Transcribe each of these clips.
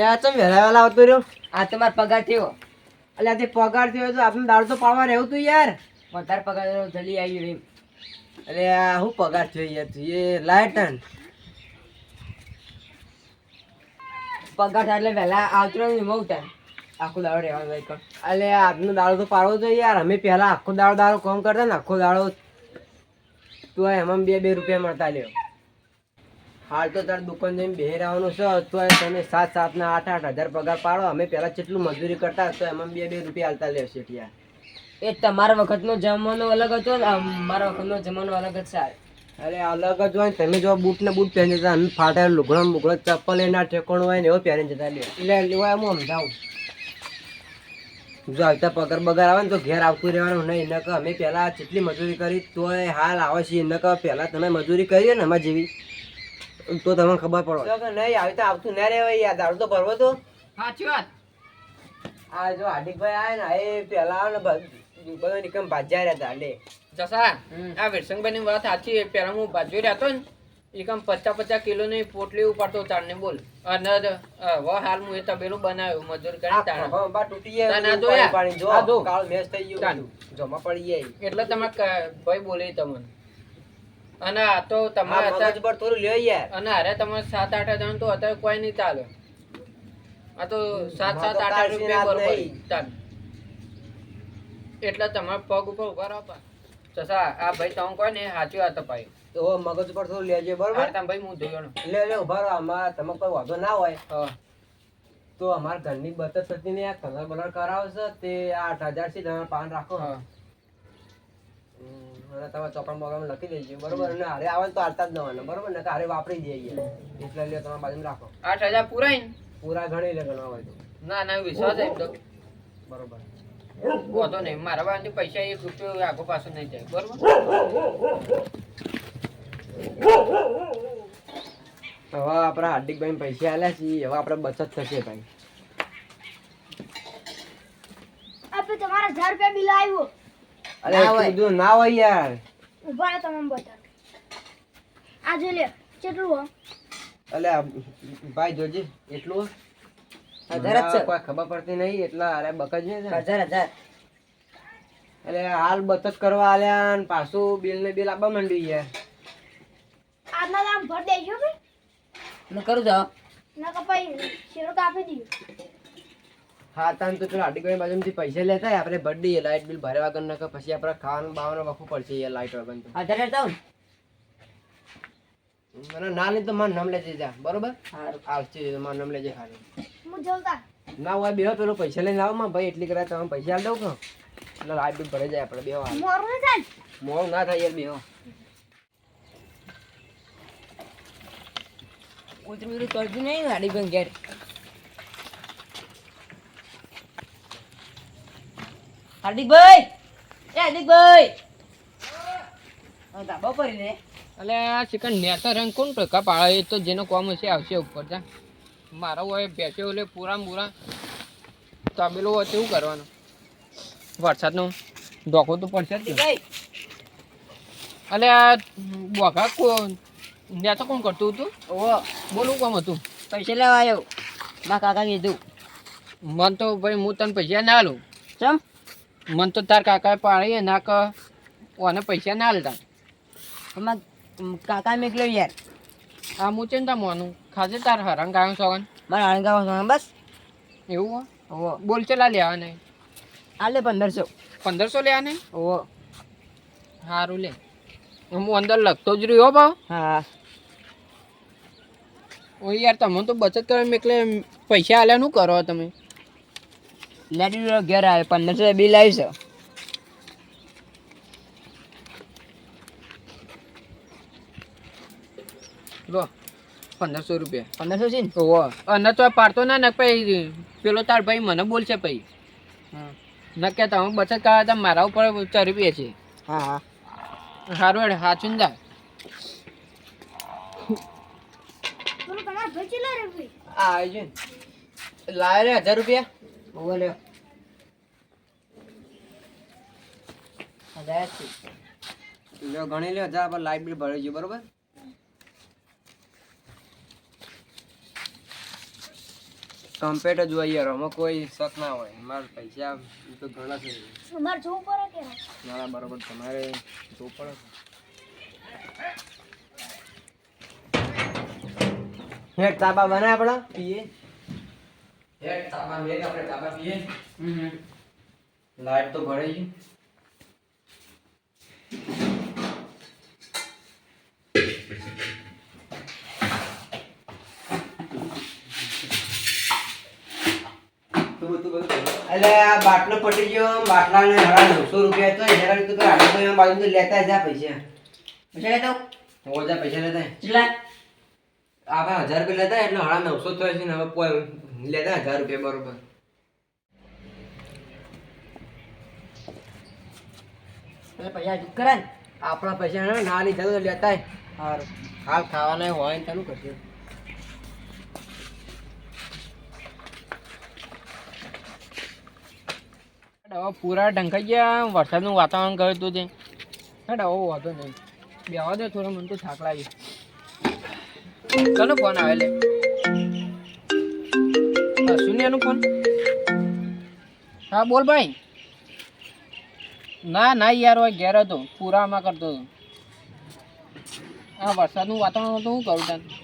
એટલે આ ચમ વહેલા વહેલા આવતો રહ્યો? આ તો મારો પગાર થયો. એટલે તે પગાર થયો તો આપણે દાળ તો પાડવા રહેવું તું યાર. વધારે પગાર જલ્દી આવી અરે આ શું પગાર થયો યાર તું? એ લાયટન. પગાર થાય એટલે વહેલા આવતો ને બહુ ઉતાર. આખું દાડો રહેવાનું હોય કણ. આજનો દાડો તો પાડવો જોઈએ યાર. અમે પહેલા આખો દાડો દાડો કામ કરતા ને આખો દાડો તું એમાં બે બે રૂપિયા મળતા લ્યો. હાલ તો તારે દુકાન જઈને બેહી રહેવાનું છે તો તમે સાત સાત ના આઠ આઠ હજાર પગાર પાડો. અમે પહેલાં જેટલું મજૂરી કરતા તો એમાં બે બે રૂપિયા હાલતા લેશે યાર એ તમારા વખતનો જમાનો અલગ હતો મારા વખતનો જમાનો અલગ જ સાહેબ અરે અલગ જ હોય તમે જો બૂટ ને બૂટ પહેરી જતા અમે ફાટા લુગડો ને ચપ્પલ એના ઠેકોણ હોય ને એવો પહેરી જતા લે એટલે લેવા એમ સમજાવું. જો આવતા પગાર બગાર આવે ને તો ઘેર આવતું રહેવાનું નહીં. એના કે અમે પહેલાં જેટલી મજૂરી કરી તોય હાલ આવે છે. એના કે પહેલાં તમે મજૂરી કરીએ ને એમાં જેવી. તો તમને ખબર પડો. તો કે નહીં આવી તો આવતું ના રહેવાય યાર દારૂ તો ભરવો તો. સાચી વાત. આ જો હાર્દિકભાઈ આવે ને એ પેલા ને બધો નિકમ ભાજ્યા રહેતા લે. જસા આ વિરસંગભાઈ ની વાત સાચી પેલા હું ભાજ્યો રહેતો ને એકમ પચાસ પચાસ કિલો ની પોટલી ઉપાડતો તારને બોલ. અને વ હાલ હું એ તબેલું બનાવ્યું મજૂર કરી બા તૂટી જાય ના, ના, જો પાણી જો જો. કાળ મેચ થઈ ગયું. જમા પડી જાય એટલે તમે ભાઈ બોલે તમને. અને આ તો તમારે મગજ પર થોડું લ્યો યાર. અને અરે તમારે સાત આઠ હજાર તો અત્યારે કોઈ નહીં ચાલે. આ તો સાત સાત આઠ આઠ રૂપિયા બરોબર. ચાલે. એટલે તમારા પગ ઉપર ઊભા રહો. જસા આ ભાઈ તમે કોઈ ને સાચી તો ભાઈ. તો મગજ પર થોડું લેજો બરોબર? તમે ભાઈ હું જોયો લે લે ઊભા રહો. આમાં તમે કોઈ વાંધો ના હોય. તો અમારા ઘરની બચત થતી ને આ કલર બલર કરાવશે તે આઠ હજારથી તમે પાન રાખો. હા. તમે ચોપડ બોકડા લખી દેજો બરોબર? અને હારે આવે તો હાલતા જ નવાના બરોબર? ને હારે વાપરી દઈએ એટલે લ્યો તમારા બાજુમાં રાખો. આઠ હજાર પૂરા ને? પૂરા ગણી લે ગણવા હોય તો ના ના વિશ્વાસ એમ તો બરોબર. વાંધો નહીં મારા પાસે પૈસા એક રૂપિયો આગો પાછો નહીં જાય બરોબર? હવે આપણા હાર્દિકભાઈ પૈસા આલ્યા છીએ હવે આપણે બચત થશે ભાઈ. આપણે તમારા હજાર રૂપિયા બિલ આવ્યું. અરે ના હોય. એટલું બધું ના હોય યાર. ઊભા રહો તમે બતાવો આ જો લે કેટલું અલ્યા ભાઈ જોજે એટલું હજાર જ છે. કોઈ ખબર પડતી નહીં એટલા અરે બકજ ને હજાર હજાર. એટલે હાલ બચત કરવા આલ્યા ને પાછું બિલ ને બિલ આપવા માંડ્યું યાર આજના નામ ભર દેજો ભાઈ. ન કરું જાવ ન કપાઈ શેરો કાપી દીધું. હા તાન તો પેલા હાર્દિકભાઈ બાજુમાંથી પૈસા લેતા આપણે બર્થડે લાઇટ બિલ ભરે વગર નકર પછી આપણે ખાવાનું બાવાનું વખું પડશે એ લાઇટ વગર તો. મને ના લે તો મારું નામ લેજે જા. બરોબર? આવશે મારું નામ લેજે ખાલી. હું જલતા. ના હોય બેહો પેલો પૈસા લઈને આવો માં ભાઈ એટલી કરા તમે પૈસા આલ દઉં એટલે લાઇટ બિલ ભરાઈ જાય આપણે બેહો હાલ. મોરું થાય ના થાય યાર બેહો. ઉતરી ઉતરી કરતું નહીં ગાડી પણ ઘેર. હાર્દિકભાઈ! એ હાર્દિકભાઈ! ધાબા રે. એટલે આ ચિકન નેતા રંગ કોણ ટકા પાળે એ તો જેનો કોમ હશે આવશે ઉપર જા. મારો હોય બેસે ઓલે પૂરા મૂરા તબેલો હોય તેવું કરવાનું? વરસાદનો ડોકો તો પડશે જ અલે આ બોઘા કોણ? નેતા કોણ કરતું હતું? ઓ બોલું કોમ હતું? પૈસા લેવા આવ્યો. મારા કાકા કીધું. મન તો ભાઈ હું તને પૈસા ના લઉં ચમ? મન તો તાર કાકાએ પાડી ના કે ઓને પૈસા ના લેતા અમાર કાકા મેકલો યાર. આ હું ચિંતા મોનું? ખાજે તાર હરણ ગાયો સોગન મારા અણગાવા બસ. એવું હો? બોલ ચલા લેવા નહીં આલે પંદરસો. પંદરસો લેવા નહીં ઓહો સારું લે. હું અંદર લખતો જ રહ્યો ભાવ હા. ઓ યાર તમે તો બચત કરવા એટલે પૈસા આલ્યા શું કરો તમે. લેડી ઘેર આવે પંદરસો બિલ આવશે છે લો પંદરસો રૂપિયા. પંદરસો છે ને? ઓહો અને તો પાડતો ના ને પછી પેલો તાર ભાઈ મને બોલશે પછી. ન કે તમે બચત કરવા તો મારા ઉપર ચરી પીએ છે. હા હા. સારું હેડ હાચું જા આ આવી લાવે રે હજાર રૂપિયા. ઓહો લ્યો. ગણી લ્યો હજાર પર લાઇટ બિલ ભરી ગયું બરોબર? કમ્પ્લેટ જ હોય યાર આમાં કોઈ શક ના હોય. માર પૈસા એ તો ઘણા છે. અમારે જોવું પડે કે ના? ના બરાબર તમારે જોવું પડે. હેડ તાબા બનાય આપણે પીએ. હેડ તાબા મેં આપણે તાબા પીએ. લાઈટ તો ભરાઈ ગઈ. અલે આ બાટલો પટી ગયો. બાટલાને હરા નવસો રૂપિયા તો હેરાન તો આટલો તો એમાં બાજુ લેતા જા પૈસા. પૈસા લેતો? ઓજા પૈસા લેતા. કેટલા? આપણે હજાર રૂપિયા લેતા એટલે હરા નવસો થયો છે ને હવે લેતા હજાર રૂપિયા બરોબર પૈસા ચૂક કરે આપણા પૈસા ના લીધા તો લેતા હાલ ખાવાના હોય ને ચાલુ કરશે હવે પૂરા ઢંકાઈ ગયા. વરસાદનું વાતાવરણ કર્યું હતું તે. હેડ, હવે વાંધો નહીં. બેવા દે થોડો, મને તો થાક લાગી. ચાલો ફોન આવે લે. શૂન્યનો ફોન હા બોલ ભાઈ. ના ના યાર હોય ઘેર હતો. પૂરામાં કરતો હતો. હા વરસાદનું વાતાવરણ હતું શું કરું તને.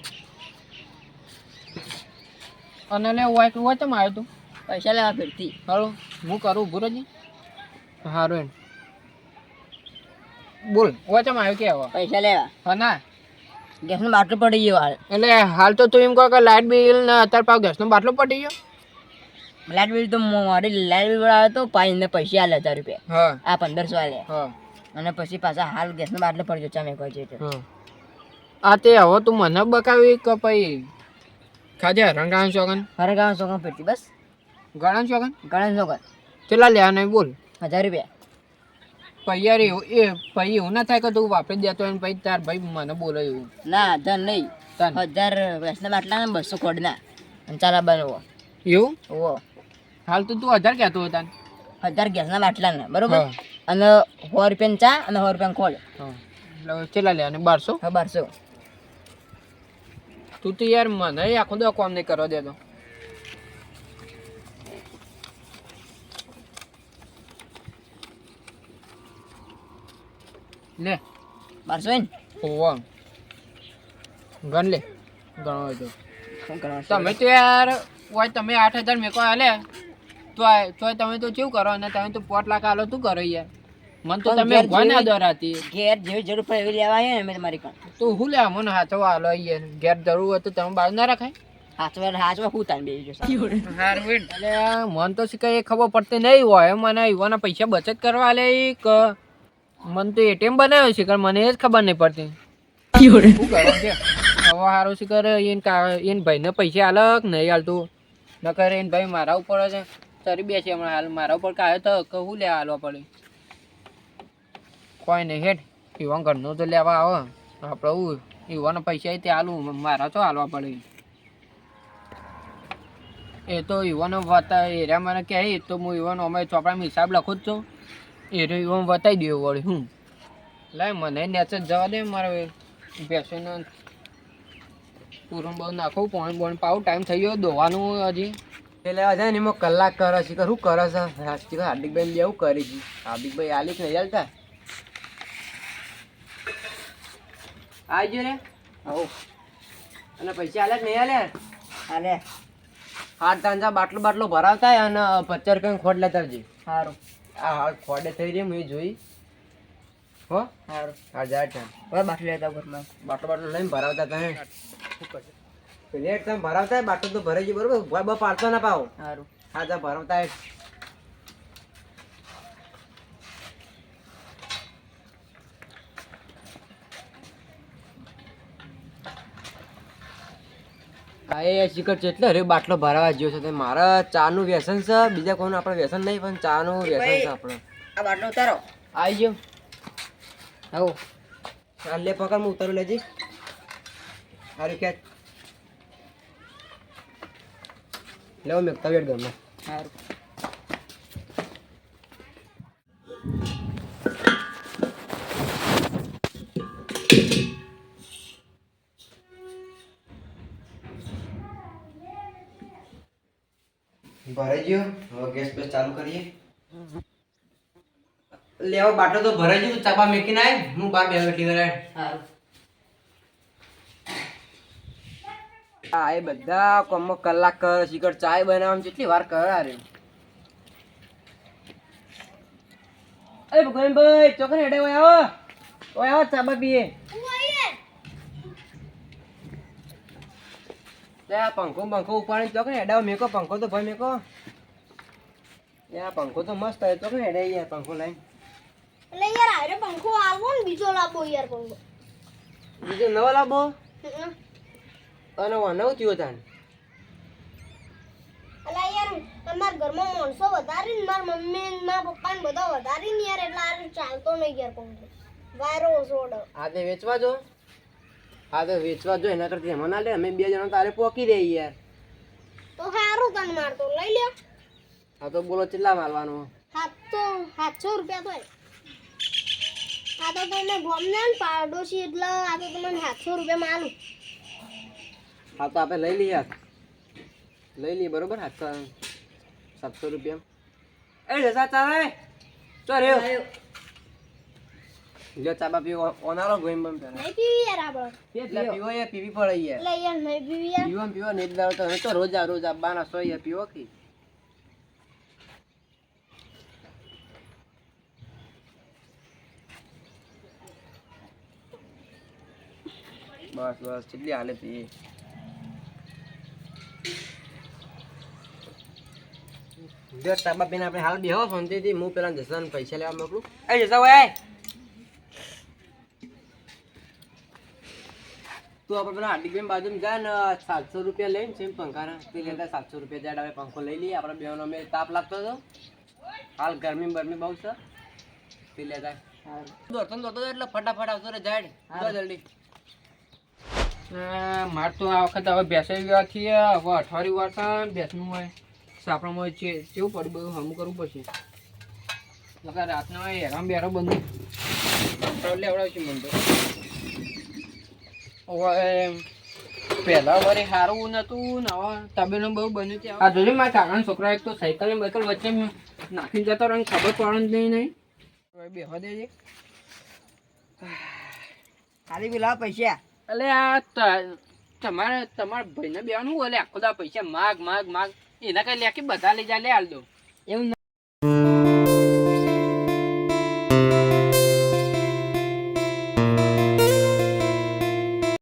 અને લે હોય હોય ચમ આવ્યો તું? પૈસા લેવા ફેરતી હલો હું કરું ઊભું રહેજે. સારું એમ. બોલ વચમ આવ્યો કે પૈસા લેવા. હા ના. ગેસનો બાટલો પડી ગયો હાલ. એટલે હાલ તો તું એમ કહો કે લાઇટ બિલ ને અત્યારે પાવ ગેસનો બાટલો પડી ગયો? લાઇટ બિલ તો મારી લાઇટ બિલ આવે તો પાંચને પૈસા આલે હજાર રૂપિયા. આ પંદરસો આલે. અને પછી પાછા હાલ ગેસનો બાટલો પડી ગયો ચામે કહે છે આ તે હવે તું મને બકાવી કે પછી ખાજે રંગાણ ચોકન હરે ચોકન પેટી બસ. ગણન ચોકન ગણન ચોકન કેટલા લેવા નહીં બોલ. હજાર રૂપિયા. પૈયાર એવું એ પછી એવું ના થાય કે તું વાપરી દેતો હોય પછી તાર ભાઈ મને બોલે એવું. ના ધન નહીં. તન હજાર ગેસના બાટલા ને બસો ખોડના અને ચાલા બનવો એવું? ઓ હાલ તો તું હજાર કહેતો હતા હજાર ગેસના બાટલા ને બરોબર? અને સો રૂપિયા ચા અને સો રૂપિયા એટલે કેટલા લેવા બારસો? હા બારસો. તું તો યાર મને આખો દો કામ નહીં કરવા દેતો. લે બારસો ને. ઓવા ગણ લે. ગણો તો તમે તો યાર હોય તમે આઠ હજાર મેકો હાલે તો તો તમે તો કેવું કરો? અને તમે તો પોટ લાખ આલો શું કરો યાર? મન તો તમે ઊભા ના દોરાતી. ઘેર જેવી જરૂર પડે એવી લેવા આવ્યા ને મેં તમારી કામ તો હું લે મને હાથો આલો યાર. ઘેર જરૂર હોય તો તમે બાજુ ના રખાય. હાચવા હાચવા હું તાન એટલે મન તો શીખાય એ ખબર પડતી નહીં હોય. મને યુવાના પૈસા બચત કરવા લે કે મને તો એટીએમ બનાવ્યો છે કે મને એ જ ખબર નહીં પડતી. શું કરો છે હવે સારું શીખર એને કા એને ભાઈને પૈસા આલક નહીં હાલતું નકર એને ભાઈ મારા ઉપર છે તરી બે છે હમણાં હાલ. મારા ઉપર કાયો તો કહું લે હાલવા પડે. કોઈ નહીં હેઠ યુવાન ઘરનું તો લેવા આવે. આપણે હું યુવાના પૈસા તે હાલું મારા તો હાલવા પડે. એ તો યુવાનો વતા એરિયા મને કહે તો હું યુવાનો અમે ચોપડામાં હિસાબ લખું જ છું. એ રહ્યું આમ બતાવી દે વળી હું. લાય મને નેચર જવા દે મારે ભેંસોને પૂરું બહુ નાખવું પાણી બોણી પાવું ટાઈમ થઈ ગયો દોવાનું હજી. એટલે જાય ને એમાં કલાક કરે છે શું કરે છે. હાર્દિક હાર્દિકભાઈ એવું કરી છે. હાર્દિકભાઈ આલીશ નહીં ચાલતા આવજો રે. હવ અને પૈસા આલે નહીં આલે? હાલે હાથ તાંજા બાટલો બાટલો ભરાવતા અને પચાસ રૂપિયા ખોટ લેતા જઈ સારું આ હાલ ખોડે થઈ રહી મેં જોઈ. હો? સારું હાર જાય ત્યાં. હવે બાટલી લેતા ઘરમાં. બાટલો બાટલો લઈને ભરાવતા તમે લેટ તમે ભરાવતા બાટલો તો ભરાઈ ગયો બરોબર? બ પાડતો ના પાવ સારું હા જા ભરાવતા એ શિખર છે એટલે અરે બાટલો ભરાવા જ્યો છે મારા મારા ચાનું વ્યસન છે બીજા કોઈનું આપણે વ્યસન નહીં પણ ચાનું વ્યસન છે આપણે. આ બાટલો ઉતારો. આવી ગયો. આવો. ચાલ લે પકડ હું ઉતારું લેજી. સારું ક્યાં લેવો મેં તબિયત ગમે સારું ભરાઈ ગયો. હવે ગેસ બેસ ચાલુ કરીએ. લેવો બાટલો તો ભરાઈ ગયો ચાપા મેકીને આય. હું બાર બે બેઠી કરે આ એ બધા કોમમાં કલાક કર શીકર ચાય બનાવવામાં કેટલી વાર કરા રે અરે ભગવાનભાઈ ચોકને હેડે ઓય આવો. ઓય આવો ચાબા પીએ. ત્યાં પંખો પંખો ઉપાડી તો કે હેડા મેકો પંખો તો ભાઈ મેકો. ત્યાં પંખો તો મસ્ત હોય કે હેડે યાર પંખો લઈને. એટલે યાર આરે પંખો આવો ને બીજો લાવો યાર પંખો. બીજો નવો લાવો. અને નવ થયો તાન. એટલે યાર તમારા ઘરમાં માણસો વધારે ને મારા મમ્મી ને મારા પપ્પા ને બધા વધારે ને યાર એટલે આ ચાલતો નહીં યાર પંખો. વાયરો ઓછો આજે વેચવા જો. આ તો વેચવા જો એના કરતી એમાં ના લે અમે બે જણા તારે પોકી દે યાર. તો સારું તને મારતો લઈ લે હા તો બોલો કેટલા મારવાનો? સાતસો સાતસો રૂપિયા તો આ તો તમે ગોમને ને પાડોશી એટલે આ તો તમને સાતસો રૂપિયા માલું હા તો આપણે લઈ લઈએ. લઈ લઈએ બરોબર? સાતસો સાતસો રૂપિયા. એ જસા તારે. ચો રહ્યો. લ્યો ચાબા પીવો. ઓનારો ગોઈમ બમ તને. નહીં પીવી યાર આપણે. એટલે પીવો યાર પીવી પડે યાર. એટલે યાર નહીં પીવી યાર. પીવો પીવો ને એટલે તો તો રોજ આ રોજ આવવાના સો યાર પીવો કી બસ બસ કેટલી હાલે પીએ જો તાબા પીને આપણે હાલ બેહો શાંતિથી હું પેલા જસાને પૈસા લેવા મોકલું. એ જસા ભાઈ તું આપણે પેલા હાર્દિકભાઈ બાજુમાં જાય ને સાતસો રૂપિયા લઈને છે પંખા તે લેતા સાતસો રૂપિયા જાય હવે પંખો લઈ લઈએ. આપણે બેનો અમે તાપ લાગતો હતો. હાલ ગરમી બરમી બહુ છે. તે લેતા દોડતો દોડતો એટલે ફટાફટ આવતો રે જાય તો જલ્દી. માર તો આ વખત હવે બેસાઈ ગયા છીએ હવે અઠવાડિયું વાર્તા બેસનું હોય સાપડામાં છે કેવું પડ્યું બધું હમું કરવું પડશે. રાતના હેરામ બેરો બંધ. લેવડાવશે મને તો પહેલા વરે સારું નતું ને હવે તબેલું બહુ બન્યું છે આ જોજો મારા કાકાના છોકરા એક તો સાયકલ ને બાયકલ વચ્ચે નાખી જતો રહ્યો ખબર પડે નહીં નહીં. હવે બેહવા દેજે. ખાલી પેલા પૈસા. એટલે આ ત- તમારે તમારા ભાઈને બેવાનું બોલે આખો દા પૈસા માગ માગ માગ. એના કઈ લે કે બધા લઈ જાય લે હાલ દો. એવું